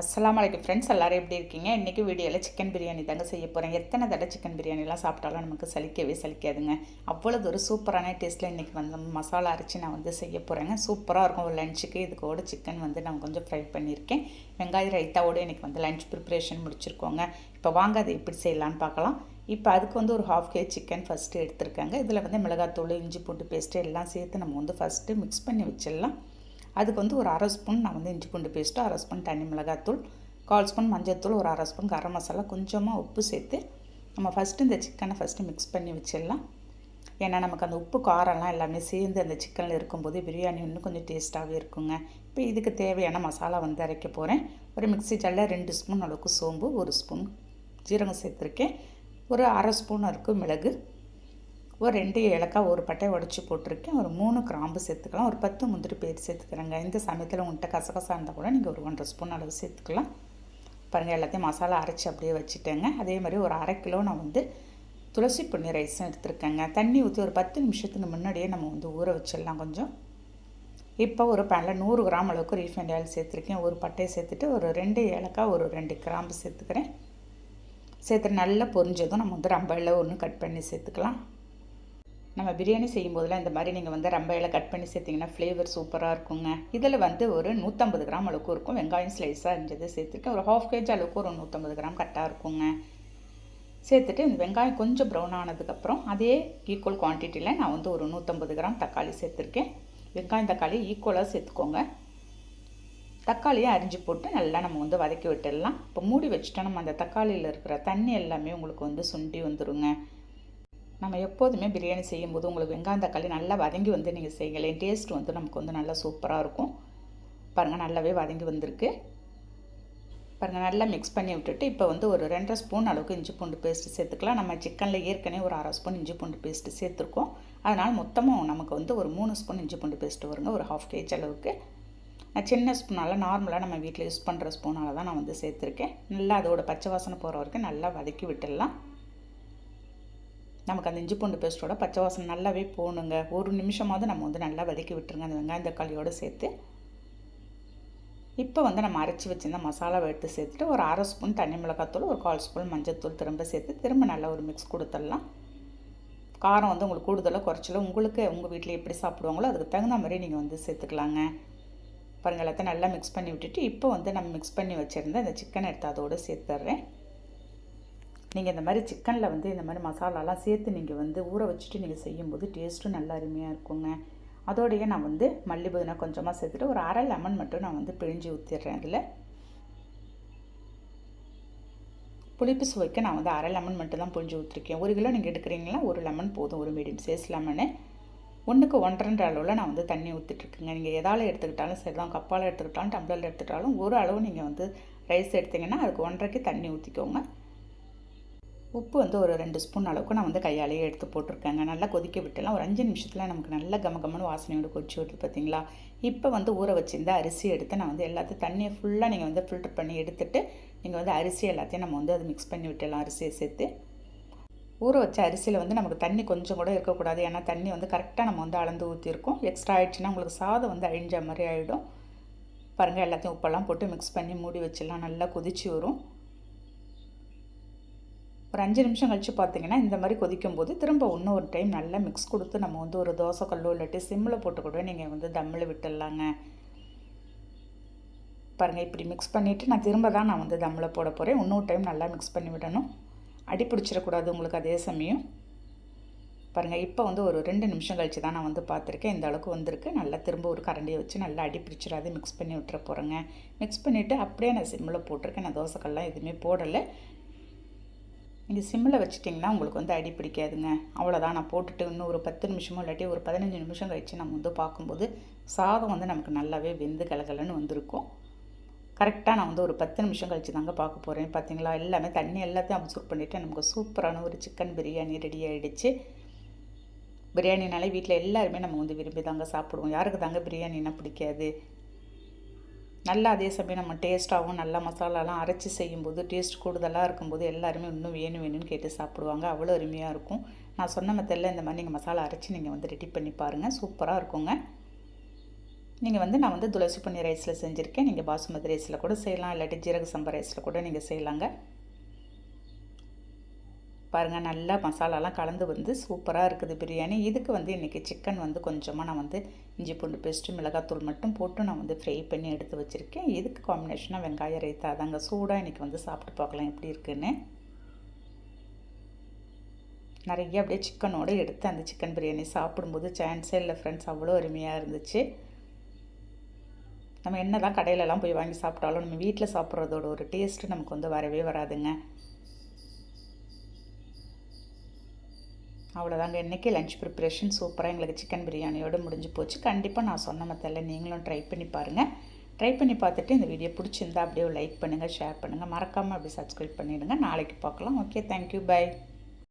அஸ்லாம் அலைக்கும் ஃப்ரெண்ட்ஸ் எல்லோரும் எப்படி இருக்கீங்க? இன்றைக்கி வீடியோவில் சிக்கன் பிரியாணி தாங்க செய்ய போகிறேன் எத்தனை தடவை சிக்கன் பிரியாணிலாம் சாப்பிட்டாலும் நமக்கு சலிக்கவே சலிக்காதுங்க. அவ்வளோது ஒரு சூப்பரான டேஸ்ட்டில் இன்றைக்கி வந்து மசாலா அரைச்சி நான் வந்து செய்ய போகிறேங்க சூப்பராக இருக்கும். ஒரு லஞ்சுக்கு இதுக்கோட சிக்கன் வந்து நான் கொஞ்சம் ஃப்ரை பண்ணியிருக்கேன். வெங்காய ரைத்தாவோடு இன்றைக்கி வந்து லஞ்ச் ப்ரிப்ரேஷன் முடிச்சிருக்கோங்க. இப்போ வாங்க அதை எப்படி செய்யலான்னு பார்க்கலாம். இப்போ அதுக்கு வந்து ஒரு ஹாஃப் கேஜ் சிக்கன் ஃபஸ்ட்டு எடுத்துருக்காங்க. இதில் வந்து மிளகாத்தூள் இஞ்சி பூண்டு பேஸ்ட்டு எல்லாம் சேர்த்து நம்ம வந்து ஃபஸ்ட்டு மிக்ஸ் பண்ணி வச்சிடலாம். அதுக்கு வந்து ஒரு அரை ஸ்பூன் நான் வந்து இஞ்சி பூண்டு பேஸ்ட்டு அரை ஸ்பூன் தனி மிளகாத்தூள் கால் ஸ்பூன் மஞ்சத்தூள் ஒரு அரை ஸ்பூன் கரம் மசாலா கொஞ்சமாக உப்பு சேர்த்து நம்ம ஃபஸ்ட்டு இந்த சிக்கனை ஃபஸ்ட்டு மிக்ஸ் பண்ணி வச்சிடலாம். ஏன்னா நமக்கு அந்த உப்பு காரம்லாம் எல்லாமே சேர்ந்து அந்த சிக்கனில் இருக்கும்போது பிரியாணி இன்னும் கொஞ்சம் டேஸ்ட்டாகவே இருக்குங்க. இப்போ இதுக்கு தேவையான மசாலா வந்து அரைக்க போகிறேன் ஒரு மிக்ஸி ஜல்ல ரெண்டு ஸ்பூன் அளவுக்கு சோம்பு ஒரு ஸ்பூன் ஜீரகம் சேர்த்துருக்கேன். ஒரு அரை ஸ்பூன் இருக்கும் மிளகு ஒரு ரெண்டு ஏலக்காய் ஒரு பட்டை உடச்சி போட்டிருக்கேன். ஒரு மூணு கிராம்பு சேர்த்துக்கலாம். ஒரு பத்து முந்திரி பேர் சேர்த்துக்கிறேங்க. இந்த சமயத்தில் உங்கள்கிட்ட கசகசா இருந்தால் கூட நீங்கள் ஒரு ஒன்றரை ஸ்பூன் அளவு சேர்த்துக்கலாம். பாருங்கள் எல்லாத்தையும் மசாலா அரைச்சி அப்படியே வச்சுட்டேங்க. அதே மாதிரி ஒரு அரை கிலோ நான் வந்து துளசி பொன்னி ரைஸும் எடுத்துருக்கேங்க. தண்ணி ஊற்றி ஒரு பத்து நிமிஷத்துக்கு முன்னாடியே நம்ம வந்து ஊற வச்சிடலாம் கொஞ்சம். இப்போ ஒரு பேனில் நூறு கிராம் அளவுக்கு ரீஃபைண்ட் ஆயில் சேர்த்துருக்கேன். ஒரு பட்டையை சேர்த்துட்டு ஒரு ரெண்டு ஏலக்காய் ஒரு ரெண்டு கிராம்பு சேர்த்துக்கிறேன். சேர்த்து நல்லா பொரிஞ்சதும் நம்ம வந்து ரம்பையில் ஒன்று கட் பண்ணி சேர்த்துக்கலாம். நம்ம பிரியாணி செய்யும் போதெல்லாம் இந்த மாதிரி நீங்கள் வந்து ரம்பையில் கட் பண்ணி சேர்த்திங்கன்னா ஃப்ளேவர் சூப்பராக இருக்குங்க. இதில் வந்து ஒரு நூற்றம்பது கிராம் அளவுக்கு இருக்கும். வெங்காயம் ஸ்லைஸாக இருந்தது சேர்த்துருக்கேன். ஒரு ஹாஃப் கேஜ் அளவுக்கு ஒரு நூற்றம்பது கிராம் கட்டாக இருக்குங்க. சேர்த்துட்டு இந்த வெங்காயம் கொஞ்சம் ப்ரௌன் ஆனதுக்கப்புறம் அதே ஈக்குவல் குவான்டிட்டியில் நான் வந்து ஒரு நூற்றம்பது கிராம் தக்காளி சேர்த்துருக்கேன். வெங்காயம் தக்காளி ஈக்குவலாக சேர்த்துக்கோங்க. தக்காளியை அரிஞ்சு போட்டு நல்லா நம்ம வந்து வதக்கி விட்டுடலாம். இப்போ மூடி வச்சுட்டா நம்ம அந்த தக்காளியில் இருக்கிற தண்ணி எல்லாமே உங்களுக்கு வந்து சுண்டி வந்துடுங்க நம்ம எப்போதுமே பிரியாணி செய்யும்போது உங்களுக்கு வெங்காயம் தக்காளி நல்லா வதங்கி வந்து நீங்கள் செய்யலேன் டேஸ்ட் வந்து நமக்கு வந்து நல்லா சூப்பராக இருக்கும். பாருங்கள் நல்லாவே வதங்கி வந்திருக்கு. பாருங்கள் நல்லா மிக்ஸ் பண்ணி விட்டுட்டு இப்போ வந்து ஒரு ரெண்டரை ஸ்பூன் அளவுக்கு இஞ்சி பூண்டு பேஸ்ட்டு சேர்த்துக்கலாம். நம்ம சிக்கனில் ஏற்கனவே ஒரு அரை ஸ்பூன் இஞ்சி பூண்டு பேஸ்ட்டு சேர்த்துருக்கோம். அதனால் மொத்தமும் நமக்கு வந்து ஒரு மூணு ஸ்பூன் இஞ்சி பூண்டு பேஸ்ட்டு வருங்க ஒரு ஹாஃப் கேஜ் அளவுக்கு. நான் சின்ன ஸ்பூனால் நார்மலாக நம்ம வீட்டில் யூஸ் பண்ணுற ஸ்பூனால் தான் நான் வந்து சேர்த்துருக்கேன். நல்லா அதோட பச்சை வாசனை போகிற வரைக்கும் நல்லா வதக்கி விட்டுடலாம். நமக்கு அந்த இஞ்சி பூண்டு பேஸ்ட்டோட பச்சை வாசனை நல்லாவே போகணுங்க ஒரு நிமிஷமாவது நம்ம வந்து நல்லா வதக்கி விட்டுருங்க. அந்த வெங்காயம் தக்காளியோடு சேர்த்து. இப்போ வந்து நம்ம அரைச்சி வச்சுருந்த மசாலாவை எடுத்து சேர்த்துட்டு ஒரு அரை ஸ்பூன் தண்ணி மிளகாத்தூள் ஒரு கால் ஸ்பூன் மஞ்சத்தூள் திரும்ப சேர்த்து திரும்ப நல்லா ஒரு மிக்ஸ் கொடுத்துடலாம். காரம் வந்து உங்களுக்கு கூடுதலாக குறைச்சல உங்களுக்கு உங்கள் வீட்டில் எப்படி சாப்பிடுவாங்களோ அதுக்கு தகுந்த மாதிரி நீங்கள் வந்து சேர்த்துக்கலாங்க. பாருங்கள் எல்லாத்தையும் நல்லா மிக்ஸ் பண்ணி விட்டுட்டு இப்போ வந்து நம்ம மிக்ஸ் பண்ணி வச்சுருந்த இந்த சிக்கன் எடுத்து அதோடு சேர்த்துட்றேன் நீங்கள் இந்த மாதிரி சிக்கனில் வந்து இந்த மாதிரி மசாலாலாம் சேர்த்து நீங்கள் வந்து ஊற வச்சுட்டு நீங்கள் செய்யும்போது டேஸ்ட்டும் நல்லா அருமையாக இருக்குங்க. அதோடையே நான் வந்து மல்லி புதினா கொஞ்சமாக சேர்த்துட்டு ஒரு அரை லெமன் மட்டும் நான் வந்து பிழிஞ்சு ஊற்றிடுறேன் அதில். புளிப்பு சுவைக்கு நான் வந்து அரை லெமன் மட்டும் தான் பிழிஞ்சு ஊற்றிருக்கேன் ஒரு கிலோ நீங்கள் எடுக்கிறீங்களா ஒரு லெமன் போதும் ஒரு மீடியம் சைஸ் லெமனு. ஒன்றுக்கு ஒன்றரை அளவில் நான் வந்து தண்ணி ஊற்றிட்டுருக்கேங்க நீங்கள் எதால் எடுத்துக்கிட்டாலும் சரி தான் கப்பால் எடுத்துக்கிட்டாலும் டம்ளரில் எடுத்துக்கிட்டாலும் ஒரு அளவு நீங்கள் வந்து ரைஸ் எடுத்திங்கன்னா அதுக்கு ஒன்றரைக்கு தண்ணி ஊற்றிக்கோங்க உப்பு வந்து ஒரு ரெண்டு ஸ்பூன் அளவுக்கு நான் வந்து கையாலேயே எடுத்து போட்டிருக்கேங்க. நல்லா கொதிக்க விட்டுலாம் ஒரு அஞ்சு நிமிஷத்தில் நமக்கு நல்ல கம கமன்னு வாசனையோடு கொதிச்சு விட்டு பார்த்தீங்களா? இப்போ வந்து ஊற வச்சிருந்த அரிசி எடுத்து நான் வந்து எல்லாத்தையும் தண்ணியை ஃபுல்லாக நீங்கள் வந்து ஃபில்டர் பண்ணி எடுத்துகிட்டு நீங்கள் வந்து அரிசி எல்லாத்தையும் நம்ம வந்து அதை மிக்ஸ் பண்ணி விட்டுடலாம் அரிசியை சேர்த்து. ஊற வச்ச அரிசியில் வந்து நமக்கு தண்ணி கொஞ்சம் கூட இருக்கக்கூடாது. ஏன்னா தண்ணி வந்து கரெக்டாக நம்ம வந்து அளந்து ஊற்றிருக்கோம் எக்ஸ்ட்ரா ஆகிடுச்சுன்னா உங்களுக்கு சாதம் வந்து அழிஞ்ச மாதிரி ஆகிடும் பாருங்கள் எல்லாத்தையும் உப்பெல்லாம் போட்டு மிக்ஸ் பண்ணி மூடி வச்சிடலாம். நல்லா கொதிச்சு வரும். ஒரு அஞ்சு நிமிஷம் கழித்து பார்த்தீங்கன்னா இந்த மாதிரி கொதிக்கும் போது திரும்ப இன்னொரு டைம் நல்லா மிக்ஸ் கொடுத்து நம்ம வந்து ஒரு தோசை கல்லோ இல்லாட்டி சிம்மில் போட்டு கூட நீங்கள் வந்து தம்மில் விட்டுடலாங்க. பாருங்கள் இப்படி மிக்ஸ் பண்ணிவிட்டு நான் திரும்ப தான் நான் வந்து தம்மில் போட போகிறேன் இன்னொரு டைம் நல்லா மிக்ஸ் பண்ணி விடணும். அடி பிடிச்சிடக்கூடாது உங்களுக்கு அதே சமயம். பாருங்கள் இப்போ வந்து ஒரு ரெண்டு நிமிஷம் கழித்து தான் நான் வந்து பார்த்துருக்கேன் இந்த அளவுக்கு வந்திருக்கு. நல்லா திரும்ப ஒரு கரண்டியை வச்சு நல்லா அடி பிடிச்சிடாது மிக்ஸ் பண்ணி விட்டுற போகிறேங்க மிக்ஸ் பண்ணிவிட்டு அப்படியே நான் சிம்மில் போட்டிருக்கேன். நான் தோசைக்கல்லாம் எதுவுமே போடலை. நீங்கள் சிம்மில் வச்சுட்டிங்கன்னா உங்களுக்கு வந்து அடி பிடிக்காதுங்க. அவ்வளோதான் நான் போட்டுட்டு இன்னும் ஒரு பத்து நிமிஷமோ இல்லாட்டி ஒரு பதினஞ்சு நிமிஷம் கழித்து நம்ம வந்து பார்க்கும்போது சாதம் வந்து நமக்கு நல்லாவே வெந்து கலகலன்னு வந்திருக்கும். கரெக்டாக நான் வந்து ஒரு பத்து நிமிஷம் கழித்து தாங்க பார்க்க போகிறேன் பார்த்தீங்களா எல்லாமே தண்ணி எல்லாத்தையும் அப்சர்வ் பண்ணிவிட்டு நமக்கு சூப்பரான ஒரு சிக்கன் பிரியாணி ரெடி ஆகிடுச்சு பிரியாணினாலே வீட்டில் எல்லாருமே நம்ம வந்து விரும்பி தாங்க சாப்பிடுவோம். யாருக்கு தாங்க பிரியாணினா பிடிக்காது? நல்லா அதே சமயம் நம்ம டேஸ்ட்டாகவும் நல்லா மசாலாலாம் அரைச்சி செய்யும்போது டேஸ்ட் கூடுதலாக இருக்கும்போது எல்லாருமே இன்னும் வேணும் வேணும்னு கேட்டு சாப்பிடுவாங்க. அவ்வளோ அருமையாக இருக்கும். நான் சொன்ன மெத்தடில் இந்த மாதிரி நீங்கள் மசாலா அரைச்சி நீங்கள் வந்து ரெடி பண்ணி பாருங்கள் சூப்பராக இருக்குங்க. நீங்கள் வந்து நான் வந்து துளசி பண்ணி ரைஸில் செஞ்சுருக்கேன். நீங்கள் பாசுமதி ரைஸில் கூட செய்யலாம். இல்லாட்டி ஜீரக சம்பா ரைஸில் கூட நீங்கள் செய்யலாங்க. பாருங்கள் நல்லா மசாலாலாம் கலந்து வந்து சூப்பராக இருக்குது பிரியாணி. இதுக்கு வந்து இன்றைக்கி சிக்கன் வந்து கொஞ்சமாக நான் வந்து இஞ்சி பூண்டு பேஸ்ட்டு மிளகாத்தூள் மட்டும் போட்டு நான் வந்து ஃப்ரை பண்ணி எடுத்து வச்சுருக்கேன். இதுக்கு காம்பினேஷனாக வெங்காய ரைத்தா தாங்க சூடாக இன்றைக்கி வந்து சாப்பிட்டு பார்க்கலாம் எப்படி இருக்குன்னு. நிறைய அப்படியே சிக்கனோடு எடுத்து அந்த சிக்கன் பிரியாணி சாப்பிடும்போது சான்ஸே இல்லை ஃப்ரெண்ட்ஸ் அவ்வளோ அருமையாக இருந்துச்சு. நம்ம என்ன தான் கடையிலலாம் போய் வாங்கி சாப்பிட்டாலும் நம்ம வீட்டில் சாப்பிட்றதோட ஒரு டேஸ்ட்டு நமக்கு வந்து வரவே வராதுங்க. அவ்வளோதாங்க இன்றைக்கி லஞ்ச் ப்ரிப்ரேஷன் சூப்பராக எங்களுக்கு சிக்கன் பிரியாணியோடு முடிஞ்சு போச்சு. கண்டிப்பாக நான் சொன்ன மத்தியில் நீங்களும் ட்ரை பண்ணி பாருங்கள் ட்ரை பண்ணி பார்த்துட்டு இந்த வீடியோ பிடிச்சிருந்தா அப்படியே லைக் பண்ணுங்கள் ஷேர் பண்ணுங்கள் மறக்காமல் அப்படி சப்ஸ்கிரைப் பண்ணிவிடுங்க நாளைக்கு பார்க்கலாம். Okay thank you bye